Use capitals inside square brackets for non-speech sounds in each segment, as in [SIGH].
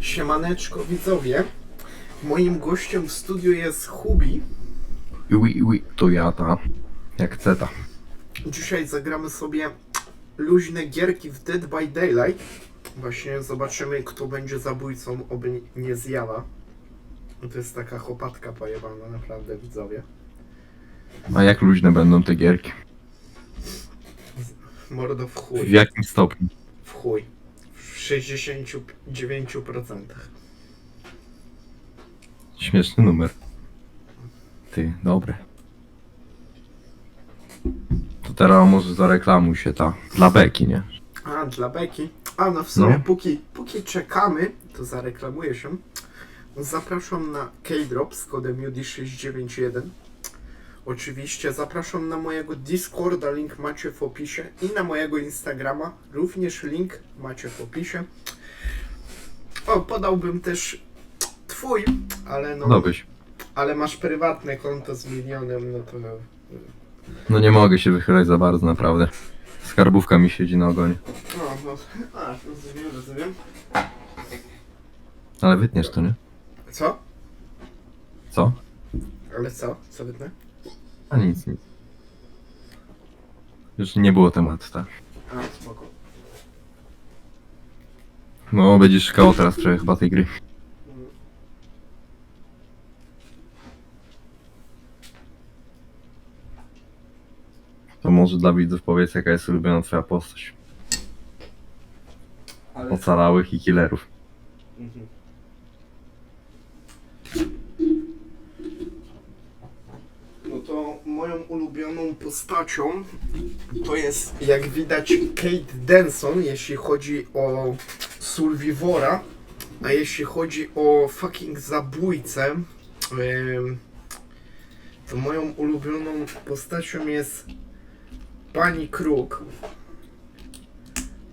Siemaneczko widzowie. Moim gościem w studiu jest Hubi. Ui, ui, to ja ta. Jak ceta. Dzisiaj zagramy sobie luźne gierki w Dead by Daylight. Właśnie zobaczymy kto będzie zabójcą, oby nie zjała. To jest taka chopatka pojebana naprawdę widzowie. A jak luźne będą te gierki? Mordo w W chuj. jakim stopniu? W chuj. W 69%. Śmieszny numer. Ty, dobre. To teraz może zareklamuj się ta. Dla beki, nie? A, dla Beki. A, no w sumie, No. Póki, póki czekamy, to zareklamuję się. Zapraszam na K-Drop z kodem UD691. Oczywiście zapraszam na mojego Discorda, link macie w opisie i na mojego Instagrama, również link macie w opisie. O, podałbym też twój, ale no, Dobyś. ale masz prywatne konto z milionem, no to No nie mogę się wychylać za bardzo, naprawdę. Skarbówka mi siedzi na ogonie. no, no, a, rozumiem, rozumiem. Ale wytniesz to, nie? Co? Co? Ale co? Co wytnę? A nic, nic. Już nie było tematu, tak? A, spoko. No, będziesz szukał teraz trochę chyba tej gry. To może dla widzów powiedz, jaka jest ulubiona twoja postać. Ale Ocalałych i killerów. Mhm. No to moją ulubioną postacią to jest, jak widać, Kate Denson, jeśli chodzi o Survivora, a jeśli chodzi o fucking zabójcę, to moją ulubioną postacią jest Pani Kruk.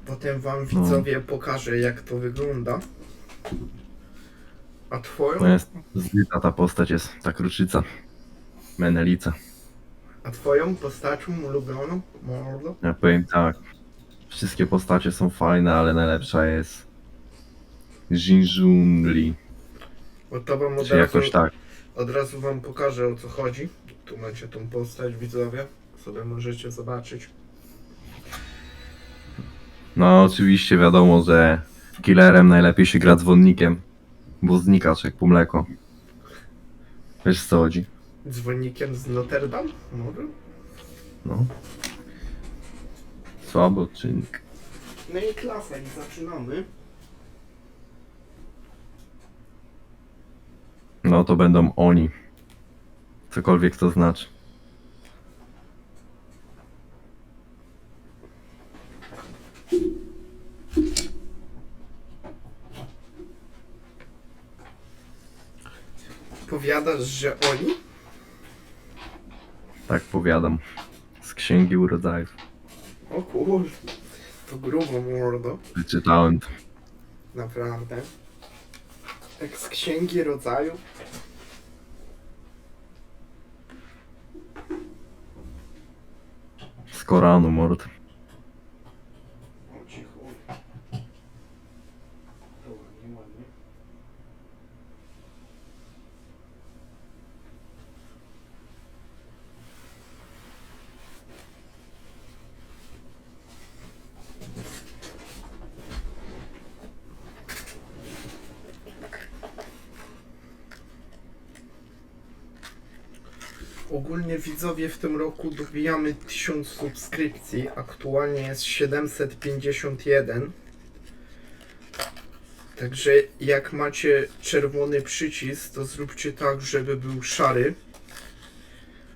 Potem wam widzowie pokażę, jak to wygląda. A twoją? No jest ta postać jest, ta kruczyca. Menelica. A twoją postacią ulubioną? Mordo? Ja powiem tak. Wszystkie postacie są fajne, ale najlepsza jest Jinjun. Bo to wam od Czy razu, jakoś tak. od razu wam pokażę o co chodzi. Tu macie tą postać, widzowie. Sobie możecie zobaczyć. No oczywiście wiadomo, że killerem najlepiej się gra dzwonnikiem. Bo znikasz jak po mleko. Wiesz co chodzi? Dzwonnikiem z Notre Dame? Może? No. Słabo czynnik. No i klasa, i zaczynamy. No to będą oni. Cokolwiek to znaczy. Powiadasz, że oni? Tak powiadam. Z księgi urodzajów. O kur... To grubo, mordo. Wyczytałem to. Naprawdę. Jak z księgi rodzaju. Z Koranu, mord. O ci chuj. To ładnie, ładnie. Ogólnie widzowie w tym roku dobijamy 1000 subskrypcji. Aktualnie jest 751. Także jak macie czerwony przycisk, to zróbcie tak, żeby był szary.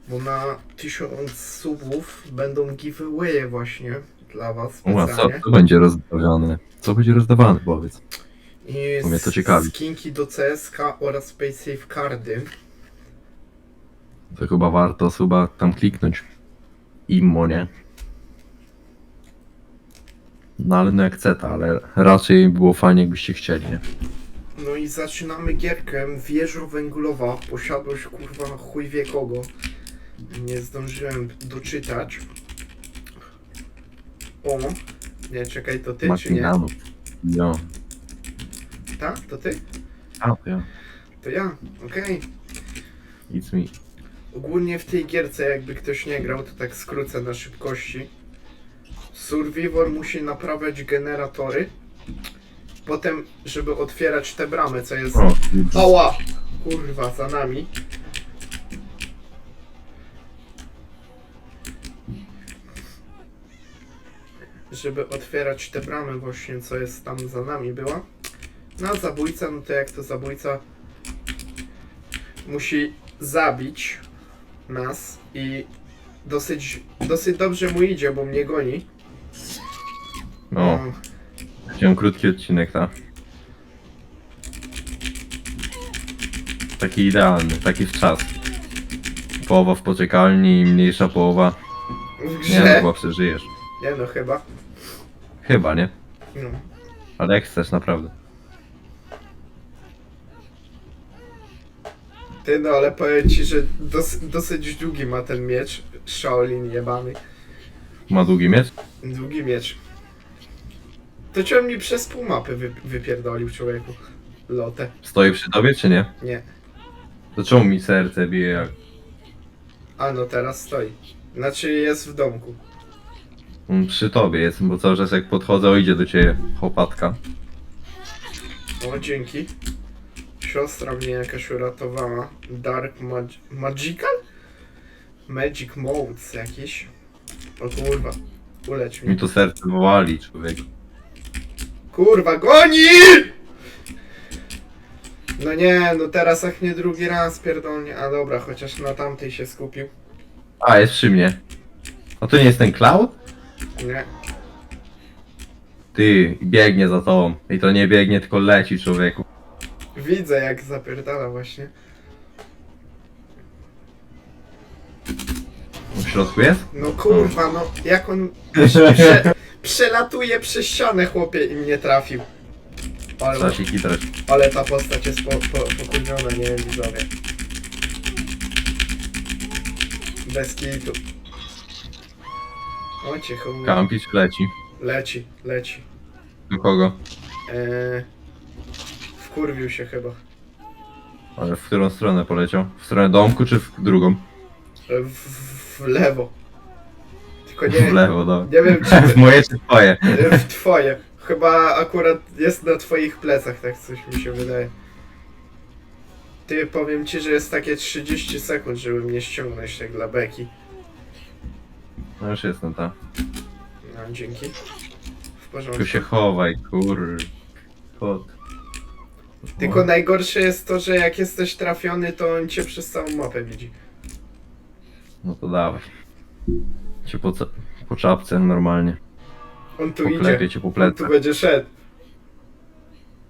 Bo na 1000 subów będą giveawaye właśnie dla was co, specjalnie. co będzie rozdawane? Co będzie rozdawane, powiedz. I Mnie to ciekawi. skinki do CSK oraz PaySafe cardy. To chyba warto chyba tam kliknąć. Immo, nie? No ale no jak ceta, ale raczej było fajnie jakbyście chcieli, nie? No i zaczynamy gierkę. Wieża węglowa. Posiadłość kurwa chuj wie kogo. Nie zdążyłem doczytać. O, nie, czekaj, to ty czy nie? Jo. Tak, to ty? A, to ja. To ja, okej. It's me. Ogólnie w tej gierce, jakby ktoś nie grał, to tak skrócę na szybkości. Survivor musi naprawiać generatory. Potem, żeby otwierać te bramy, co jest. O, Ała! Kurwa, za nami. Żeby otwierać te bramy właśnie, co jest tam za nami była. No a zabójca, no to jak to zabójca musi zabić nas i dosyć, dosyć dobrze mu idzie, bo mnie goni. no, chciałem krótki odcinek, tak? Taki idealny, taki w czas. Połowa w poczekalni i mniejsza połowa. w Nie no, grze. chyba przeżyjesz. Nie no, chyba. Chyba, nie? No. Ale jak chcesz, naprawdę. Ty no, ale powiem ci, że dos, dosyć długi ma ten miecz. Shaolin jebany. Ma długi miecz? Długi miecz. To cię mi przez pół mapy wy, wypierdolił człowieku. Lotę. Stoi przy tobie, czy nie? Nie. To czemu mi serce bije jak... A no teraz stoi. Znaczy jest w domku. Mm, Przy tobie jest, bo cały czas jak podchodzę, idzie do ciebie chopatka. O, dzięki. Siostra mnie jakaś uratowała. Dark mag Magical? Magic Modes jakiś. O kurwa. Ulecz Mi mnie. to serce wali, człowiek. Kurwa, goni! No nie, no teraz jak nie drugi raz pierdolnie. A dobra, chociaż na tamtej się skupił. A, jest przy mnie. A to nie jest ten Cloud? Nie. Ty, biegnie za tobą. I to nie biegnie, tylko leci, człowieku. Widzę jak zapierdala właśnie. W środku jest? No kurwa, no jak on prze, przelatuje przez ścianę chłopie i mnie trafił. Ale, Trzeba się kitrać. ale ta postać jest po, po, pokurwiona, nie wiem widzowie. Bez kitu. O cię chuj. Kampić leci. Leci, leci. Do kogo? Eee, wkurwił się chyba. Ale w którą stronę poleciał? W stronę domku czy w drugą? W, w, w lewo. Tylko nie, W lewo, no. nie wiem [LAUGHS] W czy moje czy twoje? w twoje. Chyba akurat jest na twoich plecach, tak coś mi się wydaje. Ty, powiem ci, że jest takie 30 sekund, żeby mnie ściągnąć tak dla beki. No już jestem tam. No, dzięki. W porządku. Tu się chowaj, kur... Kot. Tylko najgorsze jest to, że jak jesteś trafiony, to on cię przez całą mapę widzi. No to dawaj. Cię po, ca- po czapce normalnie. On tu Poklepie idzie. cię po On tu plecach. będzie szedł.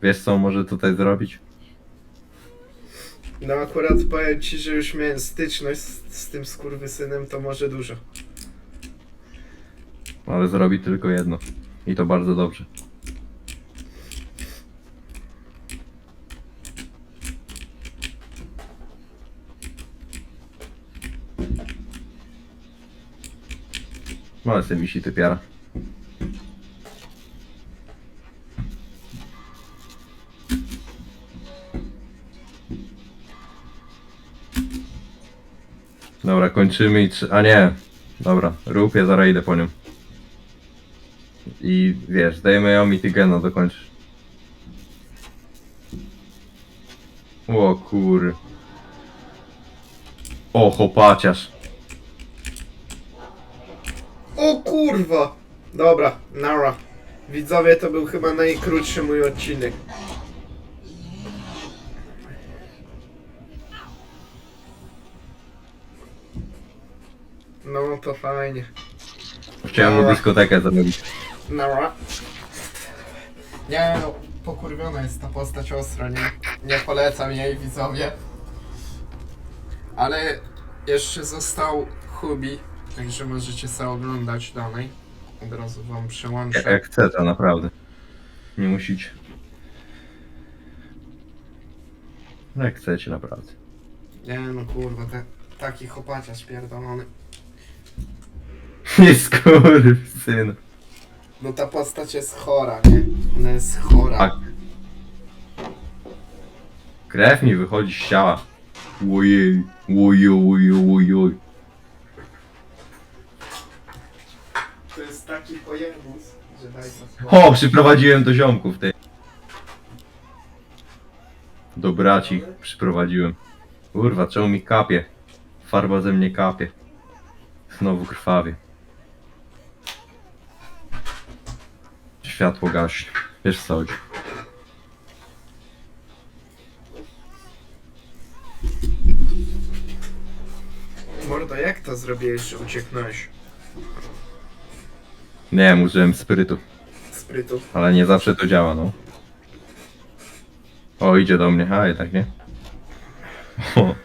Wiesz co on może tutaj zrobić? No akurat powiem ci, że już miałem styczność z, z tym skurwysynem, to może dużo. Ale zrobi tylko jedno. I to bardzo dobrze. Ale sobie wisi. Dobra, kończymy i... A nie! Dobra, rób je, zaraz idę po nią. I wiesz, dajemy ją i ty gena dokończysz. O kur... O, chopaciarz. O kurwa! Dobra, nara. Widzowie, to był chyba najkrótszy mój odcinek. No to fajnie. Chciałem mu dyskotekę zrobić. Nara. Nie no, pokurwiona jest ta postać ostro, nie? Nie polecam jej widzowie. Ale jeszcze został Hubi, także możecie sobie oglądać dalej. Od razu wam przełączę. jak chce to naprawdę. Nie musicie. Jak chcecie naprawdę. Nie no kurwa, te, Taki chopaciarz pierdolony. Nie syn. No ta postać jest chora, nie? Ona jest chora. Tak. Krew mi wychodzi z ciała. Ojej, ojej, ojej, ojej. To jest taki pojebus, że daj to spokój. O, przyprowadziłem do ziomków, ty. Do braci przyprowadziłem. Kurwa, czemu mi kapie? Farba ze mnie kapie. Znowu krwawie. Światło gaśnie. Wiesz co chodzi. Mordo, jak to zrobiłeś, że ucieknąłeś? Nie wiem, użyłem sprytu, Sprytu. ale nie zawsze to działa, no. O, idzie do mnie, a jednak nie. O.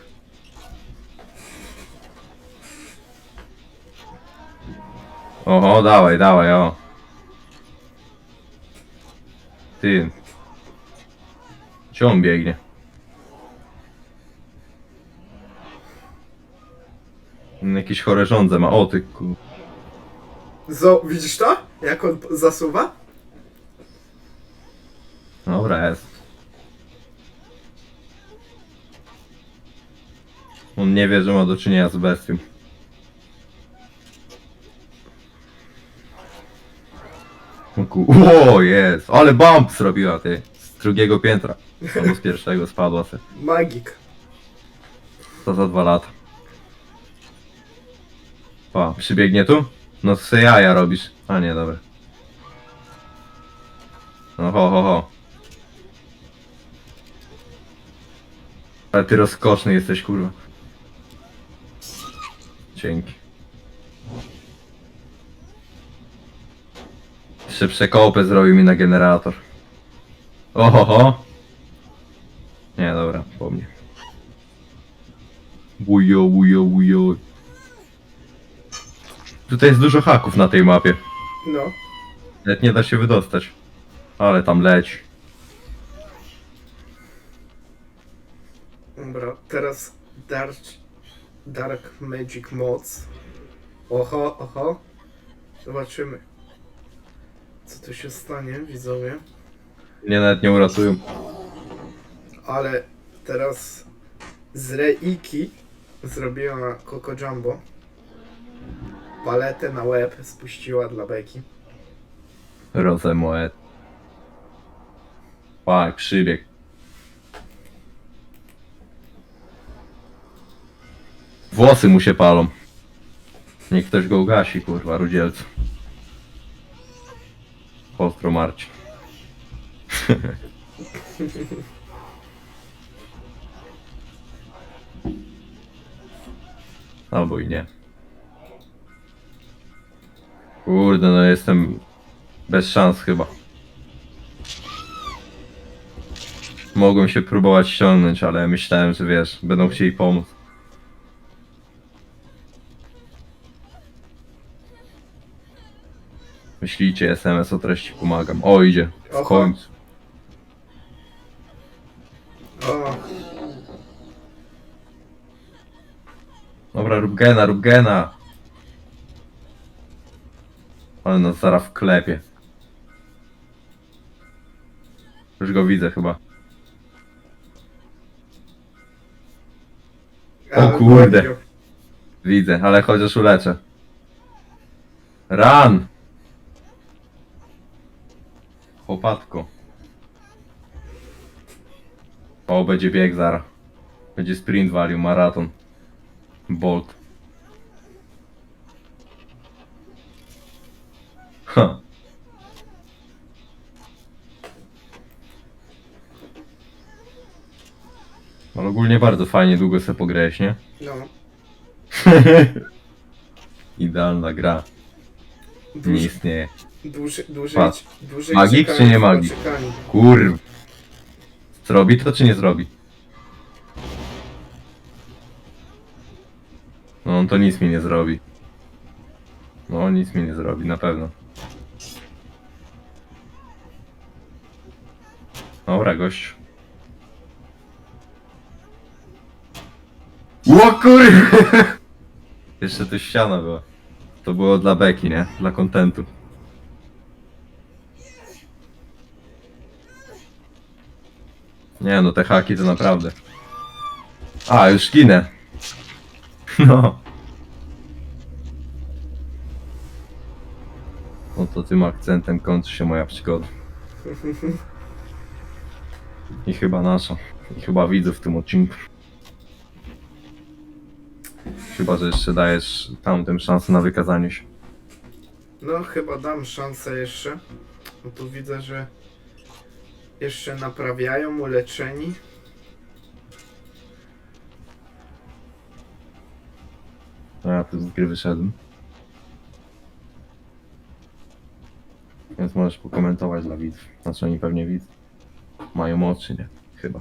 Oho, dawaj, dawaj, o. Ty. Gdzie on biegnie? On Jakieś chore żądze ma, o ty ku... Zo, widzisz to? Jak on zasuwa? Dobra, jest. On nie wie, że ma do czynienia z bestią. O ku... [LAUGHS] O, jest! Ale bump zrobiła, ty! Z drugiego piętra. Albo z pierwszego spadła se. Magik. To za dwa lata. Pa, przybiegnie tu? No se jaja robisz. A nie, dobra. No ho, ho, ho. Ale ty rozkoszny jesteś, kurwa. Dzięki. Jeszcze przekopę zrobił mi na generator. Oho, ho. Nie, dobra, po mnie. Wujo, wujo, wujo. Tutaj jest dużo haków na tej mapie. No. Nawet nie da się wydostać. Ale tam leci. Dobra, teraz Dark, Dark Magic Moc. Oho, oho. Zobaczymy. Co tu się stanie, widzowie. Mnie nawet nie uratują. Ale teraz z Reiki zrobiła Coco Jumbo. Paletę na łeb spuściła dla Beki. Rozemoet. Tak, przybieg. Włosy mu się palą. Niech ktoś go ugasi, kurwa, rudzielcu. Pozdro Marcin. [LAUGHS] Albo i nie. Kurde, no jestem bez szans chyba. Mogłem się próbować ściągnąć, ale myślałem, że wiesz, będą chcieli pomóc. Myślicie, SMS o treści pomagam. O, idzie. W Oho. końcu. O, Dobra, rób gena, rób gena. Ale nas zaraz w klepie. Już go widzę chyba. O kurde. Widzę, ale chociaż uleczę. Run! Chłopatko. O, będzie bieg zara. Będzie sprint walił, maraton. Bolt. Ha. Ale ogólnie bardzo fajnie długo sobie pograłeś, nie? No. [LAUGHS] Idealna gra. Nie Dłużej, istnieje. dłużej, dłużej, Patrz. dłużej Magik czy nie magik? Kurw. Zrobi to czy nie zrobi? No on to nic mi nie zrobi. No nic mi nie zrobi, na pewno. Dobra, gościu. O kur... Jeszcze to ściana była. To było dla beki, nie? Dla kontentu. Nie no, te haki to naprawdę. A, już ginę. [LAUGHS] No. No to tym akcentem kończy się moja przygoda. [LAUGHS] I chyba nasza. I chyba widzę w tym odcinku. Chyba, że jeszcze dajesz tamtym szansę na wykazanie się. No, chyba dam szansę jeszcze. No tu widzę, że jeszcze naprawiają, uleczeni. A ja tu z gry wyszedłem. Więc możesz pokomentować dla widzów. Znaczy oni pewnie widzą. Mają oczy, nie? Chyba.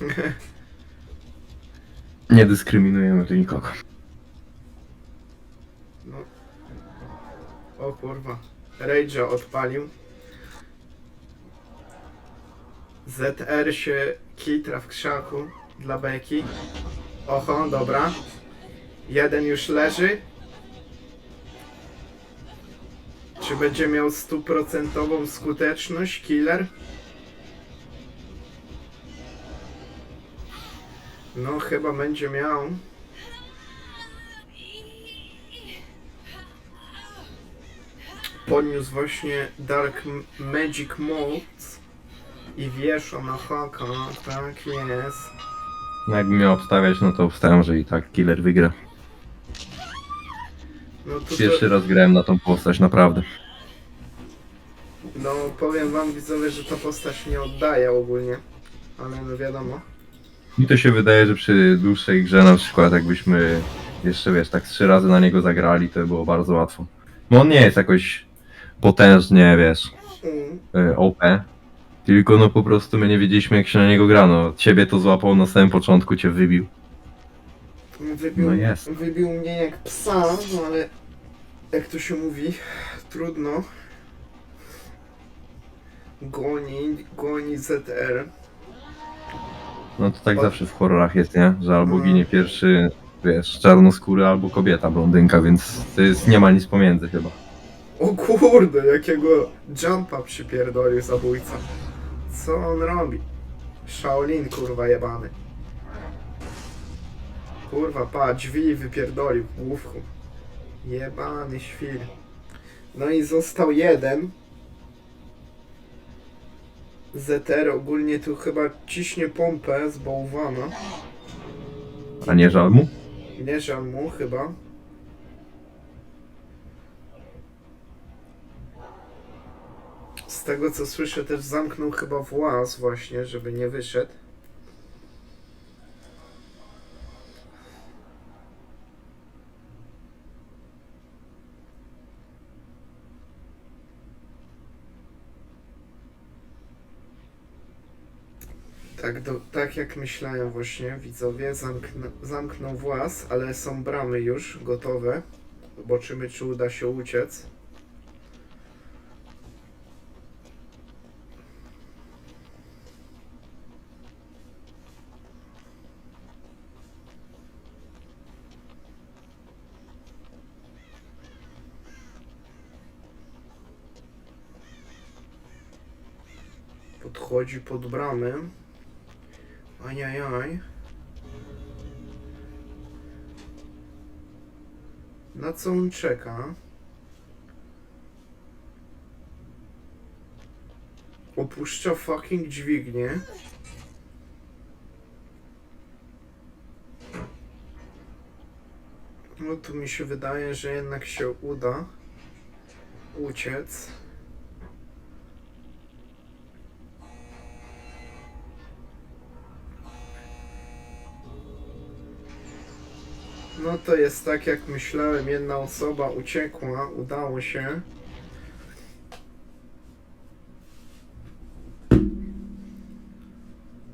[LAUGHS] Nie dyskryminujemy tu nikogo. No. O kurwa. Rage'a odpalił. ZR się kitra w krzaku dla beki. Oho, dobra. Jeden już leży. Czy będzie miał stuprocentową skuteczność killer? No, chyba będzie miał. Podniósł właśnie Dark Magic Modes i wiesza na haka, tak jest. No jakbym miał obstawiać, no to obstawiam, że i tak killer wygra. No to, Pierwszy raz grałem na tą postać, naprawdę. no powiem wam widzowie, że ta postać nie oddaje ogólnie, ale no wiadomo. Mi to się wydaje, że przy dłuższej grze na przykład jakbyśmy jeszcze wiesz, tak trzy razy na niego zagrali, to by było bardzo łatwo. Bo on nie jest jakoś potężnie, wiesz, Mm. y, OP. Tylko no po prostu my nie wiedzieliśmy jak się na niego gra, no ciebie to złapał na samym początku, cię wybił. Wybił, No jest. wybił mnie jak psa, no ale jak to się mówi, trudno. Goni, goni ZR. No to tak zawsze w horrorach jest, nie? Że albo Mm. ginie pierwszy, wiesz, czarnoskóry, albo kobieta blondynka, więc to jest, nie ma nic pomiędzy chyba. O kurde, jakiego jumpa przypierdolił zabójca. Co on robi? Shaolin kurwa jebany. Kurwa, pa, drzwi wypierdolił główku. Jebany świr. No i został jeden. ZR ogólnie tu chyba ciśnie pompę z bałwana. A nie żal mu? Nie żal mu chyba. Z tego co słyszę też zamknął chyba włas właśnie, żeby nie wyszedł. Tak, do, tak jak myślałem właśnie, widzowie, zamknę, zamknął włas, ale są bramy już gotowe. Zobaczymy, czy uda się uciec. Podchodzi pod bramę. Ajajaj. Na co on czeka? Opuszcza fucking dźwignię. No tu mi się wydaje, że jednak się uda uciec. No to jest tak jak myślałem, jedna osoba uciekła, udało się.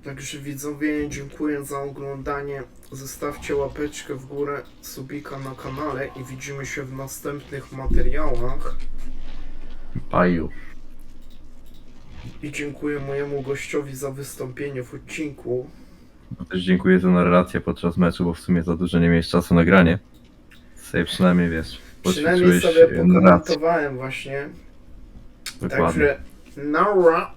Także widzowie, dziękuję za oglądanie. Zostawcie łapeczkę w górę, subika na kanale i widzimy się w następnych materiałach. Paju. I dziękuję mojemu gościowi za wystąpienie w odcinku. No Też dziękuję za narrację podczas meczu, bo w sumie za dużo nie miałeś czasu na granie. Sobie przynajmniej wiesz, Przynajmniej poćwiczyłeś sobie e, narrację. pokomentowałem właśnie. Dokładnie. Także Nara.